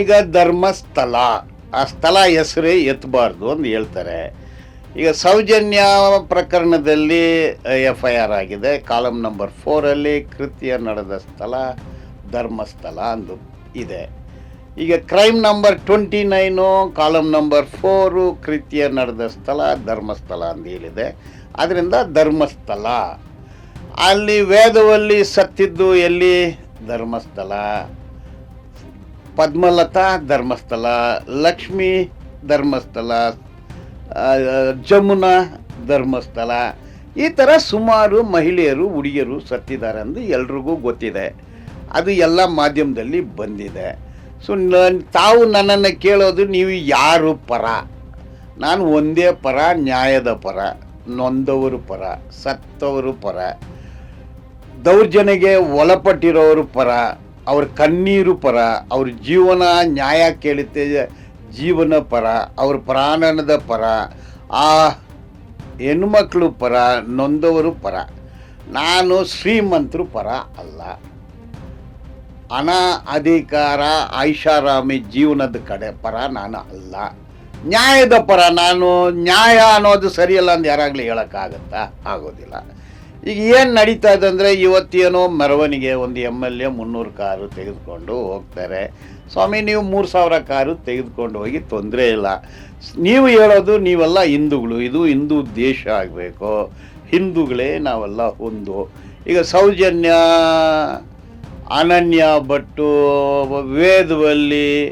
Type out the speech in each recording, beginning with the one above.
ಈಗ ಧರ್ಮಸ್ಥಳ. ಆ ಸ್ಥಳ ಹೆಸರೇ ಎತ್ತಬಾರ್ದು ಅಂತ ಹೇಳ್ತಾರೆ. ಈಗ ಸೌಜನ್ಯ ಪ್ರಕರಣದಲ್ಲಿ ಎಫ್ ಐ ಆರ್ ಆಗಿದೆ. ಕಾಲಮ್ ನಂಬರ್ ಫೋರಲ್ಲಿ ಕೃತ್ಯ ನಡೆದ ಸ್ಥಳ ಧರ್ಮಸ್ಥಳ ಅಂದು ಇದೆ. ಈಗ crime number twenty nine column number four ಕೃತ್ಯ ನಡೆದ ಸ್ಥಳ ಧರ್ಮಸ್ಥಳ ಅಂತ ಹೇಳಿದೆ. ಅದರಿಂದ ಧರ್ಮಸ್ಥಳ. ಅಲ್ಲಿ ವೇದವಲ್ಲಿ ಸತ್ತಿದ್ದು ಎಲ್ಲಿ? ಧರ್ಮಸ್ಥಳ. ಪದ್ಮಲತಾ ಧರ್ಮಸ್ಥಳ, ಲಕ್ಷ್ಮಿ ಧರ್ಮಸ್ಥಳ ಜಮುನಾ ಧರ್ಮಸ್ಥಳ. ಈ ಥರ ಸುಮಾರು ಮಹಿಳೆಯರು, ಹುಡುಗಿಯರು ಸತ್ತಿದ್ದಾರೆ ಅಂದು ಎಲ್ರಿಗೂ ಗೊತ್ತಿದೆ. ಅದು ಎಲ್ಲ ಮಾಧ್ಯಮದಲ್ಲಿ ಬಂದಿದೆ. ಸೊ ತಾವು ನನ್ನನ್ನು ಕೇಳೋದು ನೀವು ಯಾರು ಪರ? ನಾನು ಒಂದೇ ಪರ, ನ್ಯಾಯದ ಪರ, ನೊಂದವರು ಪರ, ಸತ್ತವರು ಪರ ದೌರ್ಜನ್ಯಗೆ ಒಳಪಟ್ಟಿರೋರು ಪರ ಅವ್ರ ಕಣ್ಣೀರು ಪರ, ಅವ್ರ ಜೀವನ ನ್ಯಾಯ ಕೇಳುತ್ತೆ, ಜೀವನ ಪರ, ಅವ್ರ ಪ್ರಾಣದ ಪರ, ಆ ಹೆಣ್ಮಕ್ಳು ಪರ, ನೊಂದವರು ಪರ. ನಾನು ಶ್ರೀಮಂತರು ಪರ ಅಲ್ಲ. ಹಣ ಅಧಿಕಾರ ಐಷಾರಾಮಿ ಜೀವನದ ಕಡೆ ಪರ ನಾನು ಅಲ್ಲ. ನ್ಯಾಯದ ಪರ, ನಾನು ನ್ಯಾಯ ಅನ್ನೋದು ಸರಿಯಲ್ಲ ಅಂತ ಯಾರಾಗಲಿ ಹೇಳೋಕ್ಕಾಗತ್ತಾ? ಆಗೋದಿಲ್ಲ. ಈಗ ಏನು ನಡೀತಾ ಇದೆ ಅಂದರೆ ಇವತ್ತೇನೋ ಮೆರವಣಿಗೆ ಒಂದು ಎಂ ಎಲ್ ಎ ಮುನ್ನೂರು ಕಾರು ತೆಗೆದುಕೊಂಡು ಹೋಗ್ತಾರೆ. ಸ್ವಾಮಿ, ನೀವು ಮೂರು ಸಾವಿರ ಕಾರು ತೆಗೆದುಕೊಂಡು ಹೋಗಿ ತೊಂದರೆ ಇಲ್ಲ. ನೀವು ಹೇಳೋದು ನೀವೆಲ್ಲ ಹಿಂದೂಗಳು, ಇದು ಹಿಂದೂ ದೇಶ ಆಗಬೇಕು. ಹಿಂದೂಗಳೇ ನಾವೆಲ್ಲ ಒಂದು. ಈಗ ಸೌಜನ್ಯ, ಅನನ್ಯ, ಭಟ್ಟು, ವೇದವಲ್ಲಿ,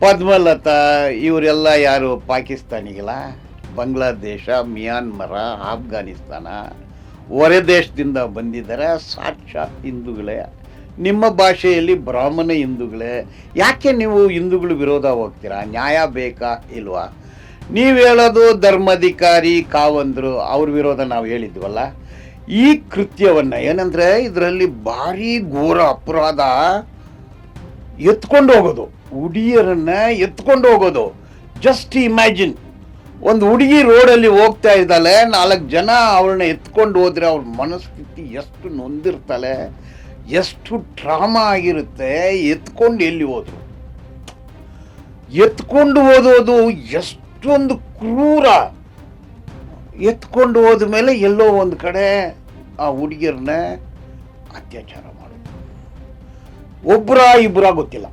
ಪದ್ಮಲತಾ, ಇವರೆಲ್ಲ ಯಾರು? ಪಾಕಿಸ್ತಾನಿಗಿಲ್ಲ? ಬಾಂಗ್ಲಾದೇಶ, ಮಿಯಾನ್ಮರ, ಆಫ್ಘಾನಿಸ್ತಾನ. ಹೊರ ದೇಶದಿಂದ ಬಂದಿದ್ದಾರೆ. ಸಾಕ್ಷಾತ್ ಹಿಂದೂಗಳೇ, ನಿಮ್ಮ ಭಾಷೆಯಲ್ಲಿ ಬ್ರಾಹ್ಮಣ ಹಿಂದೂಗಳೇ, ಯಾಕೆ ನೀವು ಹಿಂದೂಗಳು ವಿರೋಧ ಹೋಗ್ತೀರಾ? ನ್ಯಾಯ ಬೇಕಾ ಇಲ್ವಾ? ನೀವು ಹೇಳೋದು ಧರ್ಮಾಧಿಕಾರಿ ಕಾವಂದರು, ಅವ್ರ ವಿರೋಧ ನಾವು ಹೇಳಿದ್ವಲ್ಲ. ಈ ಕೃತ್ಯವನ್ನು ಏನಂದರೆ ಇದರಲ್ಲಿ ಭಾರಿ ಘೋರ ಅಪರಾಧ ಎತ್ಕೊಂಡು ಹೋಗೋದು. ಹುಡಿಯರನ್ನು ಎತ್ಕೊಂಡು ಹೋಗೋದು. ಜಸ್ಟ್ ಇಮ್ಯಾಜಿನ್ ಒಂದು ಹುಡುಗಿ ರೋಡಲ್ಲಿ ಹೋಗ್ತಾ ಇದ್ದಾಳೆ, ನಾಲ್ಕು ಜನ ಅವಳನ್ನ ಎತ್ಕೊಂಡು ಹೋದರೆ ಅವ್ರ ಮನಸ್ಥಿತಿ ಎಷ್ಟು ನೊಂದಿರ್ತಾಳೆ, ಎಷ್ಟು ಟ್ರಾಮಾ ಆಗಿರುತ್ತೆ, ಎತ್ಕೊಂಡು ಎಲ್ಲಿ ಹೋದ್ರು. ಎತ್ಕೊಂಡು ಓದೋದು ಎಷ್ಟೊಂದು ಕ್ರೂರ. ಎತ್ಕೊಂಡು ಹೋದ ಮೇಲೆ ಎಲ್ಲೋ ಒಂದು ಕಡೆ ಆ ಹುಡುಗಿಯರನ್ನ ಅತ್ಯಾಚಾರ ಮಾಡೋದು ಒಬ್ಬರ ಇಬ್ಬರ ಗೊತ್ತಿಲ್ಲ.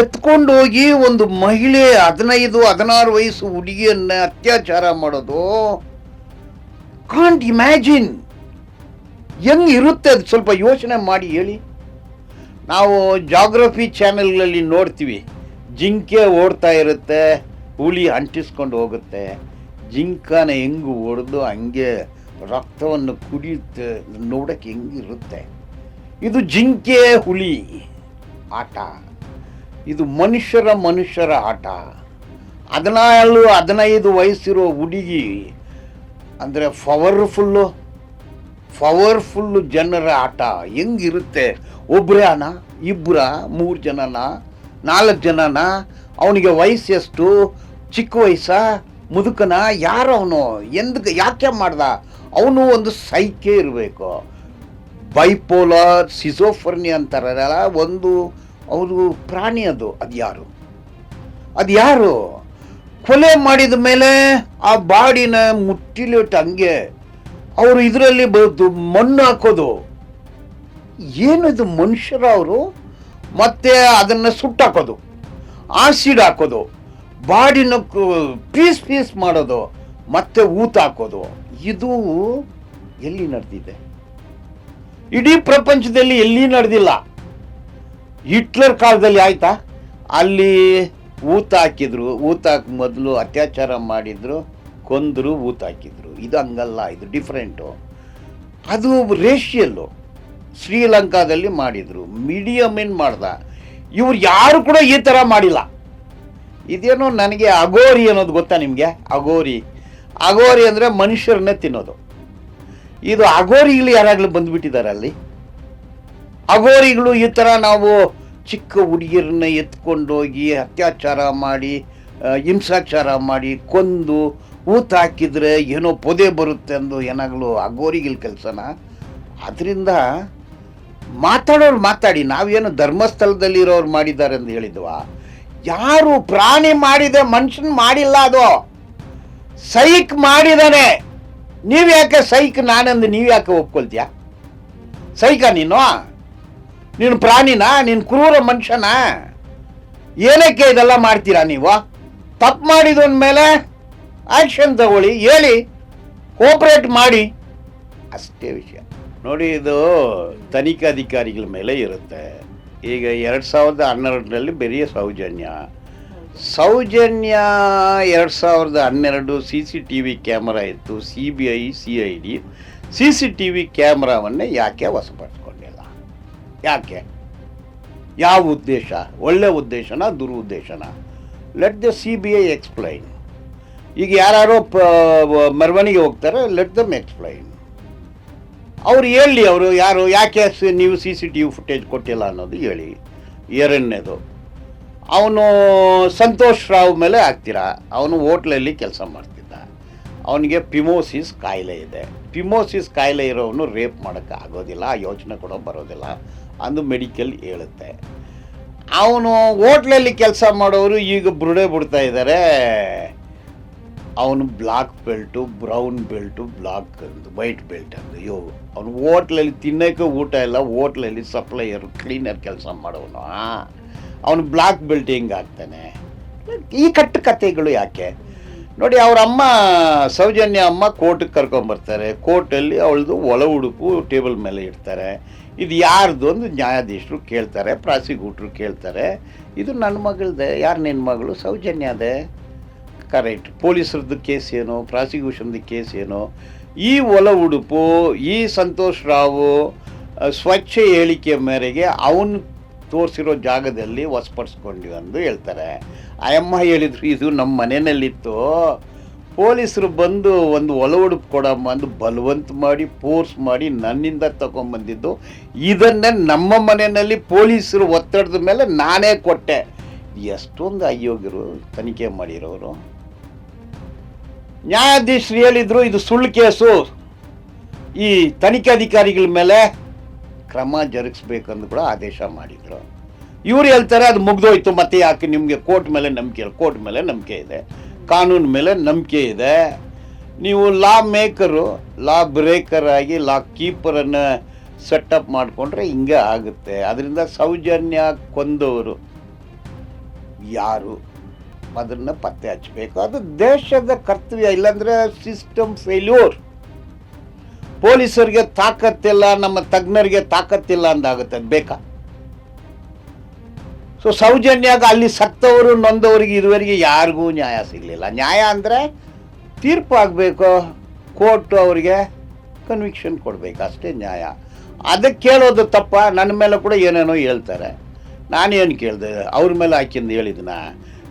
ಎತ್ಕೊಂಡು ಹೋಗಿ ಒಂದು ಮಹಿಳೆ ಹದಿನೈದು, ಹದಿನಾರು ವಯಸ್ಸು ಹುಡುಗಿಯನ್ನ ಅತ್ಯಾಚಾರ ಮಾಡೋದು. ಕಾಂಟ್ ಇಮ್ಯಾಜಿನ್ ಹೆಂಗ್ ಇರುತ್ತೆ ಅದು? ಸ್ವಲ್ಪ ಯೋಚನೆ ಮಾಡಿ ಹೇಳಿ. ನಾವು ಜಾಗ್ರಫಿ ಚಾನೆಲ್ಗಳಲ್ಲಿ ನೋಡ್ತೀವಿ. ಜಿಂಕೆ ಓಡ್ತಾ ಇರುತ್ತೆ, ಹುಲಿ ಅಂಟಿಸ್ಕೊಂಡು ಹೋಗುತ್ತೆ. ಜಿಂಕನ ಹೆಂಗೆ ಹೊಡೆದು ಹಂಗೆ ರಕ್ತವನ್ನು ಕುಡಿಯುತ್ತೆ ನೋಡಕ್ಕೆ ಹೆಂಗಿರುತ್ತೆ? ಇದು ಜಿಂಕೆ, ಹುಲಿ, ಆಟ. ಇದು ಮನುಷ್ಯರ ಮನುಷ್ಯರ ಆಟ. ಹದಿನಾಳು ಹದಿನೈದು ವಯಸ್ಸಿರೋ ಹುಡುಗಿ ಅಂದರೆ ಪವರ್ಫುಲ್ಲು ಪವರ್ಫುಲ್ಲು ಜನರ ಆಟ. ಹೆಂಗಿರುತ್ತೆ? ಒಬ್ಬರೇ ಅನ ಇಬ್ಬರ ಮೂರು ಜನನ, ನಾಲ್ಕು ಜನನ? ಅವನಿಗೆ ವಯಸ್ಸು ಎಷ್ಟು? ಚಿಕ್ಕ ವಯಸ್ಸ? ಮುದುಕನ? ಯಾರು ಅವನು? ಎಂದಕ್ಕೆ, ಯಾಕೆ ಮಾಡ್ದ? ಅವನು ಒಂದು ಸೈಕೆ ಇರಬೇಕು. ಬೈಪೋಲಾರ್ ಸಿಸೋಫರ್ನಿ ಅಂತಾರಲ್ಲ ಒಂದು ಅವರು ಪ್ರಾಣಿ ಅದು ಅದು ಯಾರು? ಅದು ಯಾರು? ಕೊಲೆ ಮಾಡಿದ ಮೇಲೆ ಆ ಬಾಡಿನ ಮುಟ್ಟಿಲಿಟ್ಟು ಹಂಗೆ ಅವರು ಇದರಲ್ಲಿ ಮಣ್ಣು ಹಾಕೋದು. ಏನು ಇದು ಮನುಷ್ಯರ ಅವರು? ಮತ್ತೆ ಅದನ್ನು ಸುಟ್ಟಾಕೋದು ಆಸಿಡ್ ಹಾಕೋದು, ಬಾಡಿನ ಪೀಸ್ ಪೀಸ್ ಮಾಡೋದು, ಮತ್ತೆ ಊತ ಹಾಕೋದು. ಇದು ಎಲ್ಲಿ ನಡೆದಿದೆ? ಇಡೀ ಪ್ರಪಂಚದಲ್ಲಿ ಎಲ್ಲಿ ನಡೆದಿಲ್ಲ? ಹಿಟ್ಲರ್ ಕಾಲದಲ್ಲಿ ಆಯ್ತಾ? ಅಲ್ಲಿ ಊತ ಹಾಕಿದ್ರು. ಊತ ಮೊದಲು ಅತ್ಯಾಚಾರ ಮಾಡಿದ್ರು, ಕೊಂದರು, ಊತ ಹಾಕಿದ್ರು. ಇದು ಹಂಗಲ್ಲ, ಇದು ಡಿಫ್ರೆಂಟು ಅದು ರೇಷಿಯಲ್ಲು ಶ್ರೀಲಂಕಾದಲ್ಲಿ ಮಾಡಿದ್ರು. ಮೀಡಿಯಮ್ ಏನು ಮಾಡ್ದ? ಇವ್ರು ಯಾರು ಕೂಡ ಈ ಥರ ಮಾಡಿಲ್ಲ. ಇದೇನೋ ನನಗೆ ಅಗೋರಿ ಅನ್ನೋದು ಗೊತ್ತಾ ನಿಮಗೆ? ಅಗೋರಿ ಅಗೋರಿ ಅಂದರೆ ಮನುಷ್ಯರನ್ನೇ ತಿನ್ನೋದು. ಇದು ಅಗೋರಿಗಳು ಯಾರಾಗಲೂ ಬಂದುಬಿಟ್ಟಿದ್ದಾರೆ ಅಲ್ಲಿ? ಅಗೋರಿಗಳು ಈ ಥರ ನಾವು ಚಿಕ್ಕ ಹುಡುಗಿಯರನ್ನ ಎತ್ಕೊಂಡೋಗಿ ಅತ್ಯಾಚಾರ ಮಾಡಿ ಹಿಂಸಾಚಾರ ಮಾಡಿ ಕೊಂದು ಊತ ಹಾಕಿದರೆ ಏನೋ ಪೊದೆ ಬರುತ್ತೆ ಅಂದು ಏನಾಗಲು ಅಗೋರಿಗಳ ಕೆಲಸನ. ಅದರಿಂದ ಮಾತಾಡೋರು ಮಾತಾಡಿ, ನಾವೇನು ಧರ್ಮಸ್ಥಳದಲ್ಲಿರೋರು ಮಾಡಿದ್ದಾರೆ ಅಂತ ಹೇಳಿದ್ವಾ? ಯಾರು ಪ್ರಾಣಿ ಮಾಡಿದೆ ಮನುಷ್ಯನ ಮಾಡಿಲ್ಲ ಅದು. ಸೈಕ್ ಮಾಡಿದಾನೆ. ನೀವ್ಯಾಕೆ ಸೈಕ್ ನಾನಂದು ನೀವ್ಯಾಕೆ ಒಪ್ಕೊಳ್ತೀಯ? ಸೈಕ ನೀನು? ನೀನು ಪ್ರಾಣಿನಾ, ನೀನು ಕ್ರೂರ ಮನುಷ್ಯನ? ಏನಕ್ಕೆ ಇದೆಲ್ಲ ಮಾಡ್ತೀರಾ ನೀವು? ತಪ್ಪು ಮಾಡಿದ ಮೇಲೆ ಆಕ್ಷನ್ ತಗೊಳ್ಳಿ, ಹೇಳಿ ಕೋಪ್ರೇಟ್ ಮಾಡಿ. ಅಷ್ಟೇ ವಿಷಯ. ನೋಡಿ, ಇದು ತನಿಖಾಧಿಕಾರಿಗಳ ಮೇಲೆ ಇರುತ್ತೆ. ಈಗ ಎರಡು ಸಾವಿರದ ಹನ್ನೆರಡರಲ್ಲಿ ಬರೀ ಸೌಜನ್ಯ. ಸೌಜನ್ಯ ಎರಡು ಸಾವಿರದ ಹನ್ನೆರಡು C C T V camera ಇತ್ತು, C B I, C I D. C C T V ಕ್ಯಾಮ್ರಾವನ್ನೇ ಯಾಕೆ ವಶಪಡಿಸ್ಕೊಂಡಿಲ್ಲ ಯಾಕೆ? ಯಾವ ಉದ್ದೇಶ? ಒಳ್ಳೆ ಉದ್ದೇಶನ, ದುರುದ್ದೇಶನ? Let the C B I explain ಈಗ ಯಾರು ಮೆರವಣಿಗೆ ಹೋಗ್ತಾರೆ ಲೆಟ್ ದಮ್ ಎಕ್ಸ್ಪ್ಲೈನ್ ಅವ್ರು ಹೇಳಿ, ಅವರು ಯಾರು, ಯಾಕೆ ನೀವು C C T V footage ಕೊಟ್ಟಿಲ್ಲ ಅನ್ನೋದು ಹೇಳಿ. ಎರಡನೇದು, ಅವನು ಸಂತೋಷ್ ರಾವ್ ಮೇಲೆ ಆಗ್ತೀರಾ ಅವನು ಹೋಟ್ಲಲ್ಲಿ ಕೆಲಸ ಮಾಡ್ತಿದ್ದ. ಅವನಿಗೆ ಪಿಮೋಸಿಸ್ ಕಾಯಿಲೆ ಇದೆ. ಪಿಮೋಸಿಸ್ ಕಾಯಿಲೆ ಇರೋವನು ರೇಪ್ ಮಾಡೋಕ್ಕೆ ಆಗೋದಿಲ್ಲ, ಆ ಯೋಚನೆ ಕೂಡ ಬರೋದಿಲ್ಲ ಅಂದು ಮೆಡಿಕಲ್ ಹೇಳುತ್ತೆ. ಅವನು ಹೋಟ್ಲಲ್ಲಿ ಕೆಲಸ ಮಾಡೋರು ಈಗ ಬುರುಡೆ ಬಿಡ್ತಾ ಇದ್ದಾರೆ ಅವನು black belt, brown belt, black ಅಂದು, ವೈಟ್ ಬೆಲ್ಟ್ ಅಂದು, ಯೋ, ಅವನು ಹೋಟ್ಲಲ್ಲಿ ತಿನ್ನೋಕ್ಕೆ ಊಟ ಇಲ್ಲ, ಹೋಟ್ಲಲ್ಲಿ ಸಪ್ಲೈಯರ್, ಕ್ಲೀನರ್ ಕೆಲಸ ಮಾಡೋನು ಅವನು ಬ್ಲಾಕ್ ಬೆಲ್ಟ್ ಹೆಂಗೆ ಆಗ್ತಾನೆ ಈ ಕಟ್ಟು ಕಥೆಗಳು ಯಾಕೆ? ನೋಡಿ, ಅವ್ರ ಅಮ್ಮ, ಸೌಜನ್ಯ ಅಮ್ಮ ಕೋರ್ಟಿಗೆ ಕರ್ಕೊಂಬರ್ತಾರೆ ಕೋರ್ಟಲ್ಲಿ ಅವಳದು ಒಳ ಉಡುಪು ಟೇಬಲ್ ಮೇಲೆ ಇಡ್ತಾರೆ. ಇದು ಯಾರ್ದು ಒಂದು ನ್ಯಾಯಾಧೀಶರು ಕೇಳ್ತಾರೆ, ಪ್ರಾಸಿಕ್ಯೂಟ್ರು ಕೇಳ್ತಾರೆ. ಇದು ನನ್ನ ಮಗಳದೆ, ಯಾರು ನಿನ್ನ ಮಗಳು? ಸೌಜನ್ಯ ಅದೇ ಕರೆಕ್ಟ್ ಪೊಲೀಸರದ್ದು ಕೇಸ್ ಏನು? ಪ್ರಾಸಿಕ್ಯೂಷನ್ದು ಕೇಸ್ ಏನು? ಈ ಒಲ ಉಡುಪು, ಈ ಸಂತೋಷ್ ರಾವು ಸ್ವಚ್ಛ ಹೇಳಿಕೆ ಮೇರೆಗೆ ಅವನು ತೋರಿಸಿರೋ ಜಾಗದಲ್ಲಿ ವಶಪಡಿಸ್ಕೊಂಡ್ವಿ ಅಂದು ಹೇಳ್ತಾರೆ. ಆಯಮ್ಮ ಹೇಳಿದ್ರು, ಇದು ನಮ್ಮ ಮನೆಯಲ್ಲಿತ್ತು. ಪೊಲೀಸರು ಬಂದು ಒಂದು ಒಲ ಉಡುಪು ಕೊಡಮ್ಮ ಅಂದು ಬಲವಂತ ಮಾಡಿ, ಫೋರ್ಸ್ ಮಾಡಿ ನನ್ನಿಂದ ತಗೊಂಬಂದಿದ್ದು. ಇದನ್ನೇ ನಮ್ಮ ಮನೆಯಲ್ಲಿ ಪೊಲೀಸರು ಒತ್ತಡದ ಮೇಲೆ ನಾನೇ ಕೊಟ್ಟೆ. ಎಷ್ಟೊಂದು ಅಯೋಗ್ಯರು ತನಿಖೆ ಮಾಡಿರೋರು. ನ್ಯಾಯಾಧೀಶರು ಹೇಳಿದರು, ಇದು ಸುಳ್ಳು ಕೇಸು. ಈ ತನಿಖಾಧಿಕಾರಿಗಳ ಮೇಲೆ ಕ್ರಮ ಜರುಗಿಸ್ಬೇಕಂದು ಕೂಡ ಆದೇಶ ಮಾಡಿದ್ರು. ಇವ್ರು ಹೇಳ್ತಾರೆ, ಅದು ಮುಗ್ದೋಯ್ತು, ಮತ್ತೆ ಯಾಕೆ ನಿಮಗೆ ಕೋರ್ಟ್ ಮೇಲೆ ನಂಬಿಕೆ ಇಲ್ಲ? ಕೋರ್ಟ್ ಮೇಲೆ ನಂಬಿಕೆ ಇದೆ. ಕಾನೂನು ಮೇಲೆ ನಂಬಿಕೆ ಇದೆ. ನೀವು ಲಾ ಮೇಕರು ಲಾ ಬ್ರೇಕರ್ ಆಗಿ ಲಾ ಕೀಪರನ್ನು ಸೆಟಪ್ ಮಾಡಿಕೊಂಡ್ರೆ ಹಿಂಗೆ ಆಗುತ್ತೆ. ಅದರಿಂದ ಸೌಜನ್ಯ ಕೊಂದವರು ಯಾರು? ಅದನ್ನು ಪತ್ತೆ ಹಚ್ಚಬೇಕು. ಅದು ದೇಶದ ಕರ್ತವ್ಯ, ಇಲ್ಲಾಂದರೆ ಸಿಸ್ಟಮ್ ಫೇಲ್ಯೂರ್ ಪೊಲೀಸರಿಗೆ ತಾಕತ್ತಿಲ್ಲ, ನಮ್ಮ ತಜ್ಞರಿಗೆ ತಾಕತ್ತಿಲ್ಲ ಅಂದಾಗುತ್ತೆ. ಅದು ಬೇಕಾ? ಸೊ ಸೌಜನ್ಯಾಗ ಅಲ್ಲಿ ಸತ್ತವರು, ನೊಂದವರಿಗೆ, ಇದುವರೆಗೆ ಯಾರಿಗೂ ನ್ಯಾಯ ಸಿಗಲಿಲ್ಲ. ನ್ಯಾಯ ಅಂದರೆ ತೀರ್ಪು ಆಗಬೇಕು, ಕೋರ್ಟ್ ಅವರಿಗೆ ಕನ್ವಿಕ್ಷನ್ ಕೊಡಬೇಕು, ಅಷ್ಟೇ ನ್ಯಾಯ. ಅದಕ್ಕೆ ಕೇಳೋದು ತಪ್ಪ, ನನ್ನ ಮೇಲೆ ಕೂಡ ಏನೇನೋ ಹೇಳ್ತಾರೆ. ನಾನೇನು ಕೇಳಿದೆ? ಅವ್ರ ಮೇಲೆ ಹಾಕಿಂದು ಹೇಳಿದ್ನ?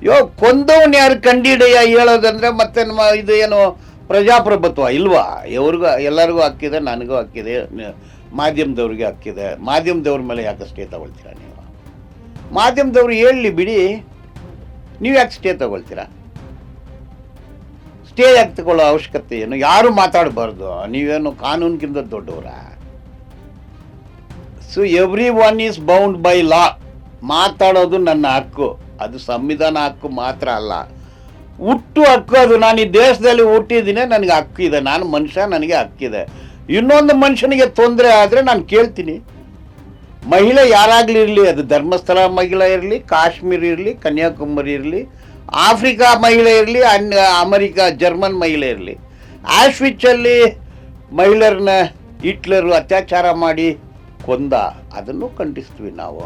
ಯೋ, ಕೊಂದವನ್ ಯಾರು ಕಂಡಿಡಿಯ ಹೇಳೋದಂದ್ರೆ ಮತ್ತೆ ಇದು ಏನು ಪ್ರಜಾಪ್ರಭುತ್ವ ಇಲ್ವಾ? ಇವ್ರಿಗೂ, ಎಲ್ಲರಿಗೂ ಹಕ್ಕಿದೆ ನನಗೂ ಹಕ್ಕಿದೆ ನ- ಮಾಧ್ಯಮದವ್ರಿಗೆ ಹಕ್ಕಿದೆ ಮಾಧ್ಯಮದವ್ರ ಮೇಲೆ ಯಾಕಷ್ಟೇ ತಗೊಳ್ತೀರಾ ನೀವು? ಮಾಧ್ಯಮದವ್ರು ಹೇಳಲಿ ಬಿಡಿ, ನೀವು ಯಾಕೆ ಸ್ಟೇ ತಗೊಳ್ತೀರಾ? ಸ್ಟೇ ಯಾಕೆ ತಗೊಳ್ಳೋ ಅವಶ್ಯಕತೆ ಏನು? ಯಾರು ಮಾತಾಡಬಾರ್ದು? ನೀವೇನು ಕಾನೂನಿಗಿಂತ ದೊಡ್ಡವರ? So everyone is bound by law ಮಾತಾಡೋದು ನನ್ನ ಹಕ್ಕು. ಅದು ಸಂವಿಧಾನ ಹಕ್ಕು ಮಾತ್ರ ಅಲ್ಲ. ಹುಟ್ಟು ಹಕ್ಕು ಅದು. ನಾನು ಈ ದೇಶದಲ್ಲಿ ಹುಟ್ಟಿದ್ದೀನಿ, ನನಗೆ ಹಕ್ಕಿದೆ ನಾನು ಮನುಷ್ಯ, ನನಗೆ ಹಕ್ಕಿದೆ ಇನ್ನೊಂದು ಮನುಷ್ಯನಿಗೆ ತೊಂದರೆ ಆದರೆ ನಾನು ಕೇಳ್ತೀನಿ. ಮಹಿಳೆ ಯಾರಾಗಲಿ ಇರಲಿ, ಅದು ಧರ್ಮಸ್ಥಳ ಮಹಿಳೆ ಇರಲಿ, ಕಾಶ್ಮೀರ ಇರಲಿ, ಕನ್ಯಾಕುಮಾರಿ ಇರಲಿ, ಆಫ್ರಿಕಾ ಮಹಿಳೆ ಇರಲಿ, ಅನ್, ಅಮೆರಿಕ, ಜರ್ಮನ್ ಮಹಿಳೆ ಇರಲಿ. ಆಶ್ವಿಚ್ಚಲ್ಲಿ ಮಹಿಳೆಯರನ್ನ ಹಿಟ್ಲರು ಅತ್ಯಾಚಾರ ಮಾಡಿ ಕೊಂದ, ಅದನ್ನು ಖಂಡಿಸ್ತೀವಿ ನಾವು.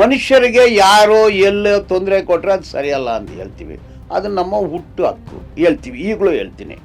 ಮನುಷ್ಯರಿಗೆ ಯಾರೋ ಎಲ್ಲೋ ತೊಂದರೆ ಕೊಟ್ಟರೆ ಅದು ಸರಿಯಲ್ಲ ಅಂತ ಹೇಳ್ತೀವಿ. ಅದು ನಮ್ಮ ಹುಟ್ಟು ಹಕ್ಕು. ಹೇಳ್ತೀವಿ, ಈಗಲೂ ಹೇಳ್ತೀನಿ.